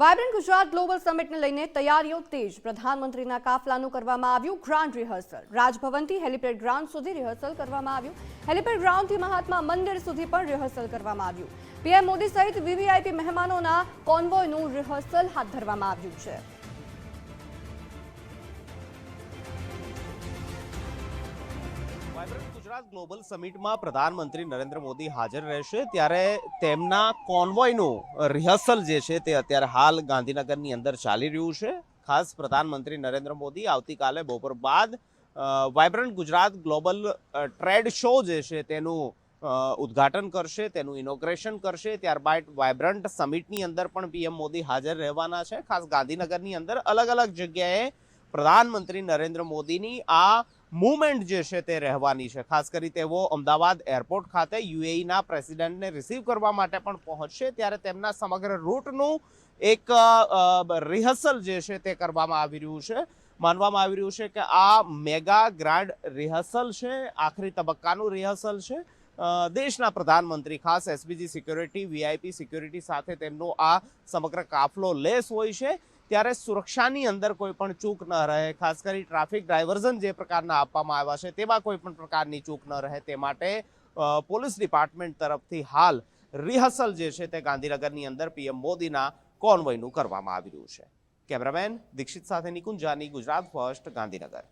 Vibrant Gujarat global સમિટને લઈને તૈયારીઓ તેજ. પ્રધાનમંત્રીના કાફલાનું કરવામાં આવ્યું ગ્રાન્ડ રિહર્સલ. રાજભવનથી હેલિપેડ ગ્રાઉન્ડ સુધી રિહર્સલ કરવામાં આવ્યું. હેલિપેડ ગ્રાઉન્ડથી મહાત્મા મંદિર સુધી પણ રિહર્સલ કરવામાં આવ્યું. પીએમ મોદી સહિત વીવીઆઈપી મહેમાનોના કોન્વોયનું રિહર્સલ હાથ ધરવામાં આવ્યું છે. વાયબ્રન્ટ ગુજરાત ગ્લોબલ સમિટમાં પ્રધાનમંત્રી નરેન્દ્ર મોદી હાજર રહેશે ત્યારે તેમના કોન્વોયનું રિહર્સલ જે છે તે અત્યારે હાલ ગાંધીનગરની અંદર ચાલી રહ્યું છે. ખાસ પ્રધાનમંત્રી નરેન્દ્ર મોદી આવતીકાલે બપોર બાદ vibrant Gujarat global trade show જે છે તેનું ઉદ્ઘાટન કરશે, તેનું ઇનોગ્રેશન કરશે. ત્યારબાદ વાયબ્રન્ટ સમિટની અંદર પણ પીએમ મોદી હાજર રહેવાના છે. ખાસ ગાંધીનગરની અંદર અલગ અલગ જગ્યાએ પ્રધાનમંત્રી નરેન્દ્ર મોદીની આ મુવમેન્ટ જે છે તે રહેવાની છે. ખાસ કરી તેઓ અમદાવાદ એરપોર્ટ ખાતે યુએઈના પ્રેસિડેન્ટને રિસીવ કરવા માટે પણ પહોંચશે. ત્યારે તેમના સમગ્ર રૂટનું એક રિહર્સલ જે છે તે કરવામાં આવી રહ્યું છે. માનવામાં આવી રહ્યું છે કે આ મેગા ગ્રાન્ડ રિહર્સલ છે. આખરી તબક્કાનું રિહર્સલ છે. દેશના પ્રધાનમંત્રી, ખાસ એસપીજી સિક્યોરિટી, વીઆઈપી સિક્યોરિટી સાથે તેમનો આ સમગ્ર કાફલો લેસ હોય છે. ત્યારે સુરક્ષાની અંદર કોઈ પણ ચૂક ન રહે. ખાસ કરી ટ્રાફિક ડાયવર્ઝન જે પ્રકારના આપવામાં આવ્યા છે, તેમાં કોઈ પણ પ્રકારની ચૂક ન રહે. તે માટે પોલીસ ડિપાર્ટમેન્ટ તરફથી હાલ રિહર્સલ જે છે તે ગાંધીનગરની અંદર પીએમ મોદીના કોન્વયનું કરવામાં આવી રહ્યું છે. કેમેરામેન દીક્ષિત સાથે નિકુંજાની, ગુજરાત ફર્સ્ટ, ગાંધીનગર.